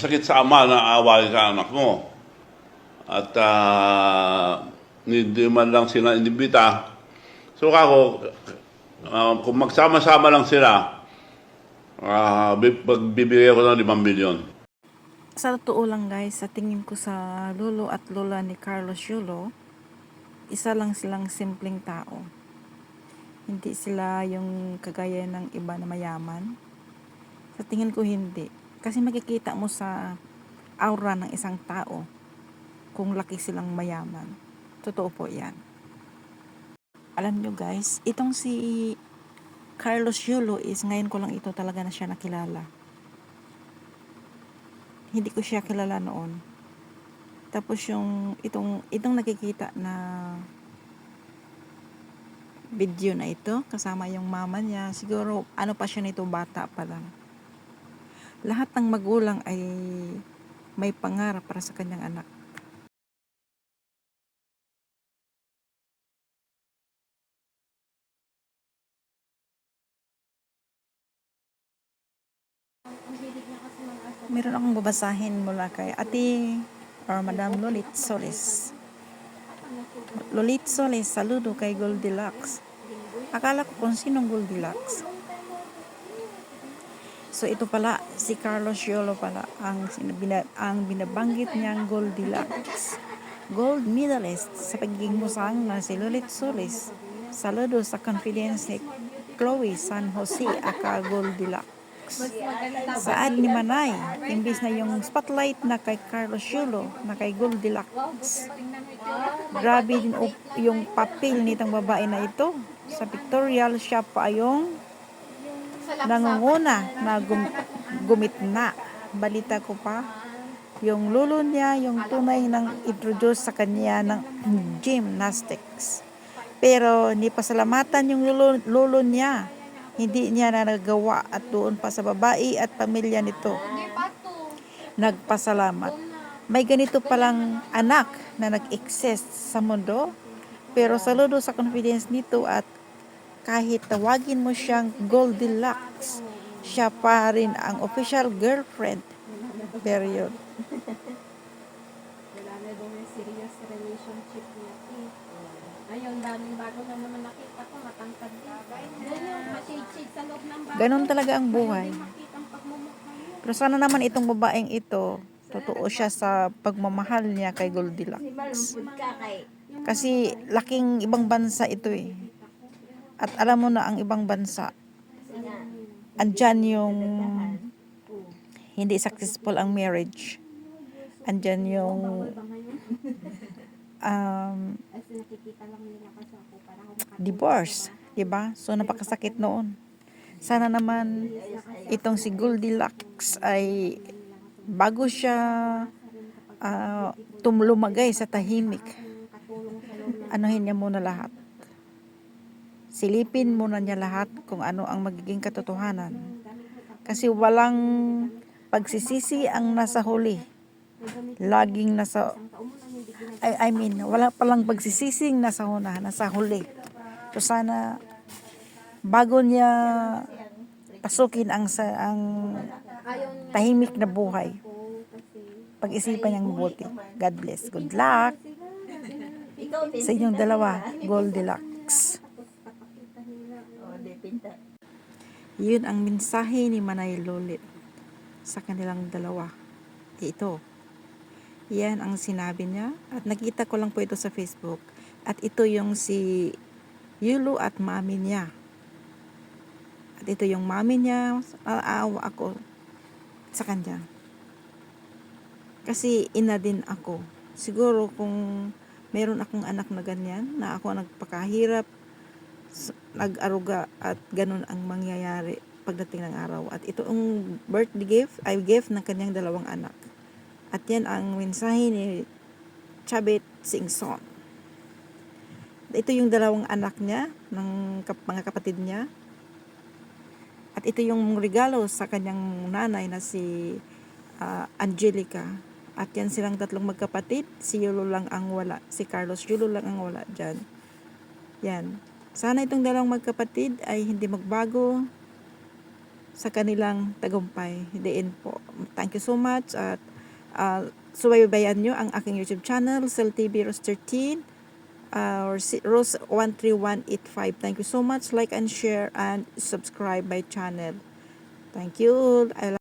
sakit sa ama na away sa anak mo. At ah, hindi man lang sila inibita. So ako, ah, kung magsama-sama lang sila, ah, bi- pagbibigay ko ng 5 milyon. Sa totoo lang guys, sa tingin ko sa lolo at lola ni Carlos Yulo, isa lang silang simpleng tao. Hindi sila yung kagaya ng iba na mayaman. Sa tingin ko hindi. Kasi makikita mo sa aura ng isang tao kung laki silang mayaman. Totoo po yan. Alam nyo guys, itong si Carlos Yulo is ngayon ko lang ito talaga na siya nakilala hindi ko siya kilala noon. Tapos yung itong itong nakikita na video na ito kasama yung mama niya, siguro ano pa siya nito bata pa lang. Lahat ng magulang ay may pangarap para sa kanyang anak. Meron akong babasahin mula kay Ate or Madam Lolit Solis. Lolit Solis, saludo kay Goldilocks. Akala ko kung sinong Goldilocks. So ito pala, si Carlos Yolo pala ang, sinabina, ang binabanggit niyang Goldilocks. Gold medalist sa pagiging musang na si Lolit Solis. Saludo sa confidence ni Chloe San Jose aka Goldilocks saad ni Manay, imbis na yung spotlight na kay Carlos Yulo, na kay Goldilocks. Grabe din yung papel nitong babae na ito. Sa pictorial, siya pa yung nangunguna na gum, gumitna. Balita ko pa, yung lulo niya, yung tunay nang introduce sa kanya ng gymnastics. Pero ni pasalamatan yung lulo, lulo niya hindi niya na nagawa at doon pa sa babae at pamilya nito. Nagpasalamat. May ganito palang anak na nag-exist sa mundo, pero saludo sa confidence nito at kahit tawagin mo siyang Goldilocks, siya pa rin ang official girlfriend. Period. Wala na daw yung serious relationship niya. Ayun, daming bago na naman nakita ko, matangkad din. Yan yung mashade-shade sa loob ng bago. Ganon talaga ang buhay. Pero sana naman itong babaeng ito, totoo siya sa pagmamahal niya kay Goldilocks. Kasi laking ibang bansa ito eh. At alam mo na ang ibang bansa, andyan yung hindi successful ang marriage. Andyan yung um, divorce, 'di ba? So napakasakit noon. Sana naman itong si Goldilocks ay bago siya uh, tumlumagay sa tahimik, anuhin niya muna lahat. Silipin muna niya lahat kung ano ang magiging katotohanan. Kasi walang pagsisisi ang nasa huli. Laging nasa I, I mean, wala palang pagsisising nasa una, nasa huli. So sana bago niya pasukin ang sa ang tahimik na buhay, pag-isipan niyang mabuti. God bless. Good luck sa inyong dalawa, Goldilocks. Yun ang mensahe ni Manay Lolit sa kanilang dalawa. Ito. Yan ang sinabi niya. At nakita ko lang po ito sa Facebook. At ito yung si Yulo at mami niya. At ito yung mami niya. Aawa ako sa kanya. Kasi ina din ako. Siguro kung meron akong anak na ganyan, na ako nagpakahirap, nag-aruga at ganun ang mangyayari pagdating ng araw. At ito ang birthday gift, ay gift ng kanyang dalawang anak. At yan ang mensahe ni Chabit Singson. Ito yung dalawang anak niya, ng kap- mga kapatid niya. At ito yung regalo sa kanyang nanay na si ah, Angelica. At yan silang tatlong magkapatid. Si Yulo lang ang wala. Si Carlos Yulo lang ang wala dyan. Yan. Sana itong dalawang magkapatid ay hindi magbago sa kanilang tagumpay. Diin po. Thank you so much at uh, subaybayan nyo ang aking YouTube channel, Cell TV Rose 13 uh, or si- Rose 13185. Thank you so much. Like and share and subscribe my channel. Thank you. I